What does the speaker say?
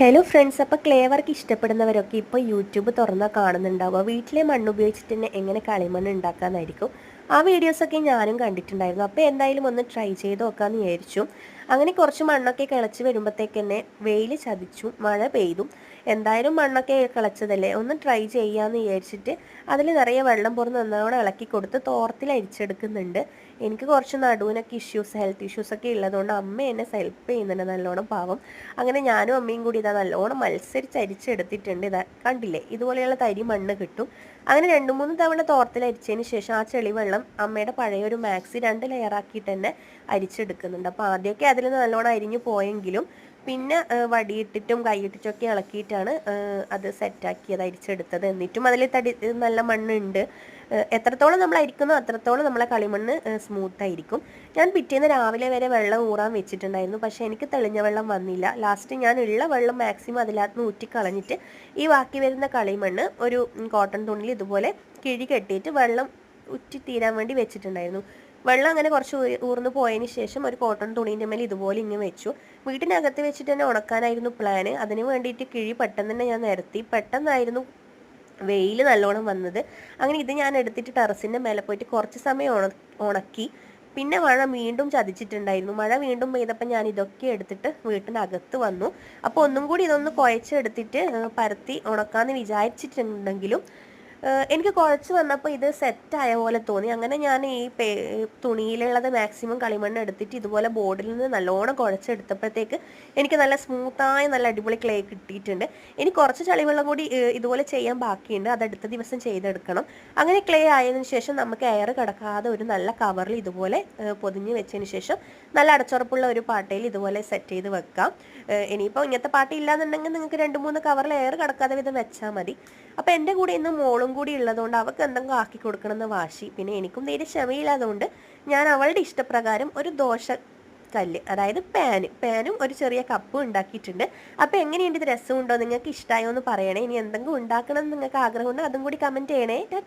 Hello friends അപ്പോൾ ക്ലേവർക്ക് ഇഷ്ടപ്പെടുന്നവരൊക്കെ ഇപ്പോൾ YouTube തുറന്നാൽ കാണുന്നുണ്ടാവുക. വീട്ടിലെ മണ്ണ് ഉപയോഗിച്ചിട്ട് തന്നെ എങ്ങനെ കളിമണ്ണ് ഉണ്ടാക്കാമെന്നായിരിക്കും ആ വീഡിയോസൊക്കെ ഞാനും കണ്ടിട്ടുണ്ടായിരുന്നു. അപ്പോൾ എന്തായാലും ഒന്ന് ട്രൈ ചെയ്ത് നോക്കാമെന്ന് വിചാരിച്ചു. അങ്ങനെ കുറച്ച് മണ്ണൊക്കെ കിളച്ച് വരുമ്പോഴത്തേക്ക് തന്നെ വെയിൽ ചതിച്ചു മഴ പെയ്തു. എന്തായാലും മണ്ണൊക്കെ കിളച്ചതല്ലേ? ഒന്ന് ട്രൈ ചെയ്യാമെന്ന് വിചാരിച്ചിട്ട് അതിൽ നിറയെ വെള്ളം പുറത്ത് നന്നോണം ഇളക്കി കൊടുത്ത് തോർത്തിൽ അരിച്ചെടുക്കുന്നുണ്ട്. എനിക്ക് കുറച്ച് നടുവിനൊക്കെ ഇഷ്യൂസ് ഹെൽത്ത് ഇഷ്യൂസ് ഒക്കെ ഉള്ളതുകൊണ്ട് അമ്മ എന്നെ ഹെൽപ്പ് ചെയ്യുന്നുണ്ട് നല്ലോണം പാവം. അങ്ങനെ ഞാനും അമ്മയും കൂടി ഇതാ നല്ലോണം മത്സരിച്ച് അരിച്ചെടുത്തിട്ടുണ്ട്. ഇതാ കണ്ടില്ലേ? ഇതുപോലെയുള്ള തരി മണ്ണ് കിട്ടും. അങ്ങനെ രണ്ട് മൂന്ന് തവണ തോർത്തിൽ അരിച്ചതിന് ശേഷം ആ ചെളിവെള്ളം അമ്മയുടെ പഴയ ഒരു മാക്സി രണ്ട് ലെയറാക്കിയിട്ട് തന്നെ അരിച്ചെടുക്കുന്നുണ്ട്. അപ്പോൾ ആദ്യമൊക്കെ അതിൽ നല്ലോണം അരിഞ്ഞു പോയെങ്കിലും പിന്നെ വടിയിട്ടിട്ടും കൈയിട്ടിട്ടും ഒക്കെ ഇളക്കിയിട്ടാണ് അത് സെറ്റാക്കിയത് അരിച്ചെടുത്തത്. എന്നിട്ടും അതിൽ തടി നല്ല മണ്ണുണ്ട്. എത്രത്തോളം നമ്മൾ അരിക്കുന്നോ അത്രത്തോളം നമ്മളെ കളിമണ്ണ് സ്മൂത്ത് ആയിരിക്കും. ഞാൻ പിറ്റേന്ന് രാവിലെ വരെ വെള്ളം ഊറാൻ വെച്ചിട്ടുണ്ടായിരുന്നു. പക്ഷേ എനിക്ക് തെളിഞ്ഞ വെള്ളം വന്നില്ല. ലാസ്റ്റ് ഞാൻ ഉള്ള വെള്ളം മാക്സിമം അതിനകത്ത് ഊറ്റിക്കളഞ്ഞിട്ട് ഈ ബാക്കി വരുന്ന കളിമണ്ണ് ഒരു കോട്ടൺ തുണിയിൽ ഇതുപോലെ കിഴി കെട്ടിയിട്ട് വെള്ളം ഉറ്റി തീരാൻ വേണ്ടി വെച്ചിട്ടുണ്ടായിരുന്നു. വെള്ളം അങ്ങനെ കുറച്ച് ഊർന്ന് പോയതിന് ശേഷം ഒരു കോട്ടൺ തുണീന്റെ മേലെ ഇതുപോലെ ഇങ്ങനെ വെച്ചു. വീട്ടിനകത്ത് വെച്ചിട്ട് തന്നെ ഉണക്കാനായിരുന്നു പ്ലാന് അതിന് വേണ്ടിയിട്ട് കിഴി പെട്ടെന്ന് തന്നെ ഞാൻ നിരത്തി. പെട്ടെന്നായിരുന്നു വെയിൽ നല്ലോണം വന്നത്. അങ്ങനെ ഇത് ഞാൻ എടുത്തിട്ട് ടെറസിന്റെ മേലെ പോയിട്ട് കുറച്ച് സമയം ഉണ ഉണക്കി. പിന്നെ മഴ വീണ്ടും ചതിച്ചിട്ടുണ്ടായിരുന്നു. മഴ വീണ്ടും പെയ്തപ്പോൾ ഞാൻ ഇതൊക്കെ എടുത്തിട്ട് വീട്ടിനകത്ത് വന്നു. അപ്പോൾ ഒന്നും കൂടി ഇതൊന്ന് കുഴച്ചെടുത്തിട്ട് പരത്തി ഉണക്കാമെന്ന് വിചാരിച്ചിട്ടുണ്ടെങ്കിലും എനിക്ക് കുഴച്ച് വന്നപ്പോൾ ഇത് സെറ്റായ പോലെ തോന്നി. അങ്ങനെ ഞാൻ ഈ പേ തുണിയിലുള്ളത് മാക്സിമം കളിമണ്ണ് എടുത്തിട്ട് ഇതുപോലെ ബോർഡിൽ നിന്ന് നല്ലോണം കുഴച്ചെടുത്തപ്പോഴത്തേക്ക് എനിക്ക് നല്ല സ്മൂത്തായ നല്ല അടിപൊളി ക്ലേ കിട്ടിയിട്ടുണ്ട്. ഇനി കുറച്ച് ചളിവെള്ളം കൂടി ഇതുപോലെ ചെയ്യാൻ ബാക്കിയുണ്ട്. അത് അടുത്ത ദിവസം ചെയ്തെടുക്കണം. അങ്ങനെ ക്ലേ ആയതിനു ശേഷം നമുക്ക് എയർ കിടക്കാതെ ഒരു നല്ല കവറിൽ ഇതുപോലെ പൊതിഞ്ഞ് വെച്ചതിന് ശേഷം നല്ല അടച്ചുറപ്പുള്ള ഒരു പാട്ടയിൽ ഇതുപോലെ സെറ്റ് ചെയ്ത് വെക്കാം. ഇനിയിപ്പോൾ ഇങ്ങനത്തെ പാട്ട് ഇല്ലാന്നുണ്ടെങ്കിൽ നിങ്ങൾക്ക് രണ്ട് മൂന്ന് കവറിൽ എയർ കിടക്കാതെ വിധം വെച്ചാൽ മതി. അപ്പോൾ എന്റെ കൂടെ ഇന്ന് മോളും കൂടി ഉള്ളതുകൊണ്ട് അവൾക്ക് എന്തെങ്കിലും ആക്കി കൊടുക്കണമെന്ന് വാശി. പിന്നെ എനിക്കും നേരെ ക്ഷമയില്ലാതുകൊണ്ട് ഞാൻ അവളുടെ ഇഷ്ടപ്രകാരം ഒരു ദോശ കല്ല് അതായത് പാന് പാനും ഒരു ചെറിയ കപ്പും ഉണ്ടാക്കിയിട്ടുണ്ട്. അപ്പോൾ എങ്ങനെയുണ്ട് ഇത് രസമുണ്ടോ? നിങ്ങൾക്ക് ഇഷ്ടമായോ എന്ന് പറയണേ. ഇനി എന്തെങ്കിലും ഉണ്ടാക്കണം എന്ന് നിങ്ങൾക്ക് ആഗ്രഹമുണ്ടോ? അതും കൂടി കമന്റ് ചെയ്യണേ.